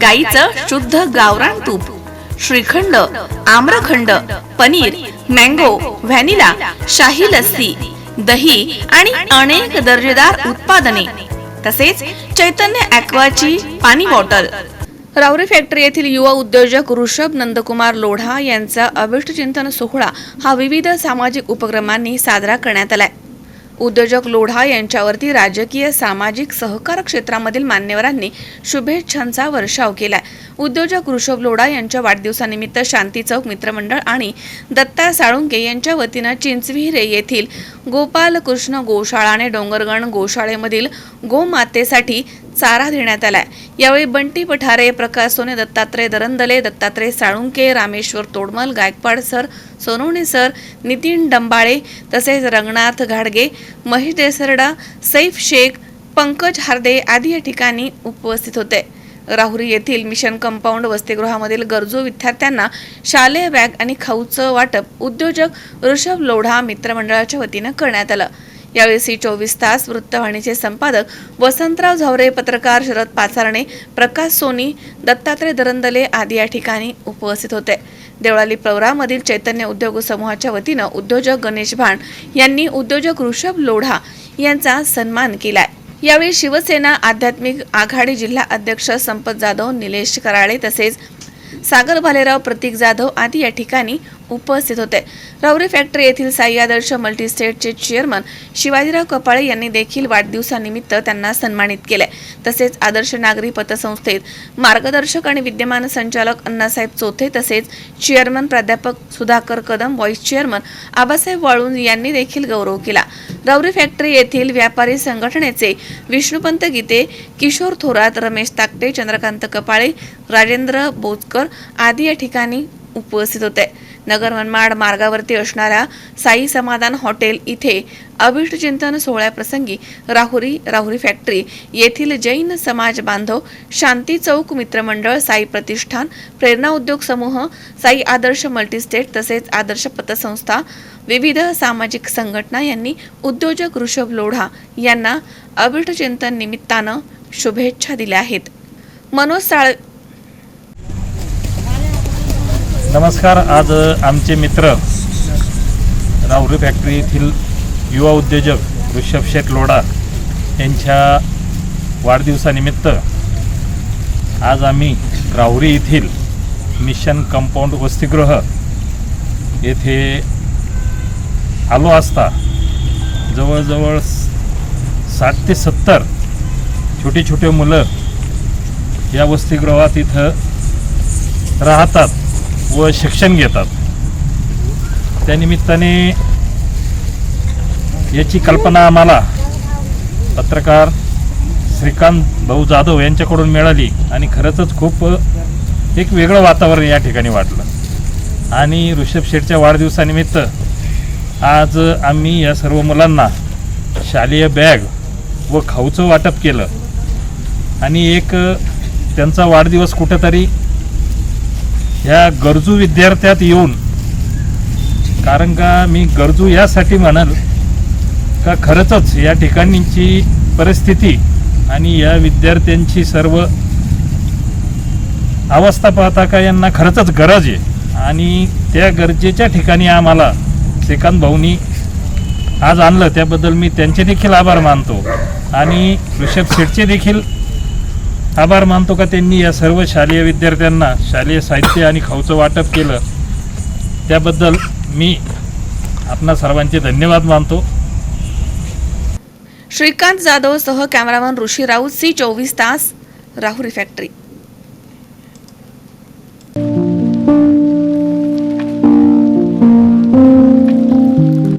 गाईचं शुद्ध गावरान तूप श्रीखंड आम्रखंड पनीर मँगो व्हॅनिला शाही लस्सी दही आणि अनेक दर्जेदार उत्पादने. तसेच चैतन्य ॲक्वाची पाणी बॉटल. रावरी फॅक्टरी येथील युवा उद्योजक ऋषभ नंदकुमार लोढा यांचा अभिष्ट चिंतन सोहळा हा विविध सामाजिक उपक्रमांनी साजरा करण्यात आलाय. उद्योजक लोढा यांच्यावरती राजकीय सामाजिक सहकार क्षेत्रामधील मान्यवरांनी शुभेच्छांचा वर्षाव केलाय. उद्योजक ऋषभ लोढा यांच्या वाढदिवसानिमित्त शांती चौक मित्रमंडळ आणि दत्ता साळुंके यांच्या वतीनं चिंचविहिरे येथील गोपाल कृष्ण गोशाळा आणि डोंगरगण गोशाळेमधील गोमातेसाठी चारा देण्यात आलाय. यावेळी बंटी पठारे प्रकाश सोने दत्तात्रय दरंदले दत्तात्रय साळुंके रामेश्वर तोडमल गायकवाड सर सोनवणे सर नितीन डंबाळे तसेच रंगनाथ घाडगे महेश देसरडा सैफ शेख पंकज हार्दे आदी या ठिकाणी उपस्थित होते. राहुरी येथील मिशन कंपाऊंड वसतिगृहामधील गरजू विद्यार्थ्यांना शालेय बॅग आणि खाऊचं वाटप उद्योजक ऋषभ लोढा मित्रमंडळाच्या वतीनं करण्यात आलं. यावेळी सी चोवीस तास वृत्तवाहिनीचे संपादक वसंतराव झावरे पत्रकार शरद पाचारणे प्रकाश सोनी दत्तात्रय दरंदले आदी या ठिकाणी उपस्थित होते. देवळाली प्रवरामधील चैतन्य उद्योग समूहाच्या वतीनं उद्योजक गणेश भाण यांनी उद्योजक ऋषभ लोढा यांचा सन्मान केलाय. यावेळी शिवसेना आध्यात्मिक आघाडी जिल्हा अध्यक्ष संपत जाधव निलेश कराळे तसेच सागर भालेराव प्रतीक जाधव आदी या ठिकाणी उपस्थित होते. रावरी फॅक्टरी येथील साई आदर्श मल्टीस्टेटचे चेअरमन शिवाजीराव कपाळे यांनी देखील वाढदिवसानिमित्त त्यांना सन्मानित केले. तसेच आदर्श नागरी पतसंस्थेत मार्गदर्शक आणि विद्यमान संचालक अण्णासाहेब चोथे तसेच चेअरमन प्राध्यापक सुधाकर कदम व्हाईस चेअरमन आबासाहेब वाळून यांनी देखील गौरव केला. रावरी फॅक्टरी येथील व्यापारी संघटनेचे विष्णुपंत गीते किशोर थोरात रमेश ताकटे चंद्रकांत कपाळे राजेंद्र बोचकर आदी या ठिकाणी उपस्थित होते. नगर मनमाड मार्गावरती असणाऱ्या साई समाधान हॉटेल इथे अभिष्ट चिंतन सोहळ्याप्रसंगी राहुरी राहुरी फॅक्टरी येथील जैन समाज बांधव शांती चौक मित्रमंडळ साई प्रतिष्ठान प्रेरणा उद्योग समूह साई आदर्श मल्टीस्टेट तसेच आदर्श पतसंस्था विविध सामाजिक संघटना यांनी उद्योजक ऋषभ लोढा यांना अभिष्ट चिंतन निमित्तानं शुभेच्छा दिल्या आहेत. मनोज साळ नमस्कार आज आमचे मित्र राहुरी फॅक्टरी येथील युवा उद्योजक ऋषभ शेठ लोढा यांच्या वाढदिवसानिमित्त आज आम्ही राहुरी येथील मिशन कंपाऊंड वसतिगृह येथे आलो असता जवळजवळ साठ ते सत्तर छोटे छोटे मुलं या वसतिगृहात इथं राहतात. व शिक्षण घेतात. त्यानिमित्ताने याची कल्पना आम्हाला पत्रकार श्रीकांत भाऊ जाधव यांच्याकडून मिळाली आणि खरंच खूप एक वेगळं वातावरण या ठिकाणी वाटलं. आणि ऋषभ शेठच्या वाढदिवसानिमित्त आज आम्ही या सर्व मुलांना शालेय बॅग व खाऊचं वाटप केलं. आणि एक त्यांचा वाढदिवस कुठंतरी ह्या गरजू विद्यार्थ्यात येऊन कारण का मी गरजू यासाठी म्हणाल का खरंच या ठिकाणीची परिस्थिती आणि या विद्यार्थ्यांची सर्व अवस्था पाहता का यांना खरंच गरज आहे. आणि त्या गरजेच्या ठिकाणी आम्हाला श्रीकांत भाऊनी आज आणलं त्याबद्दल मी त्यांचे देखील आभार मानतो. आणि ऋषभ शेठचे देखील आभार मानतो का त्यांनी या सर्व शालेय विद्यार्थ्यांना शालेय साहित्य आणि खाऊचं वाटप केलं. त्याबद्दल मी आपणा सर्वांचे धन्यवाद मानतो. श्रीकांत जाधव सह कॅमेरामन ऋषी राऊत सी चोवीस तास राहुरी फॅक्टरी.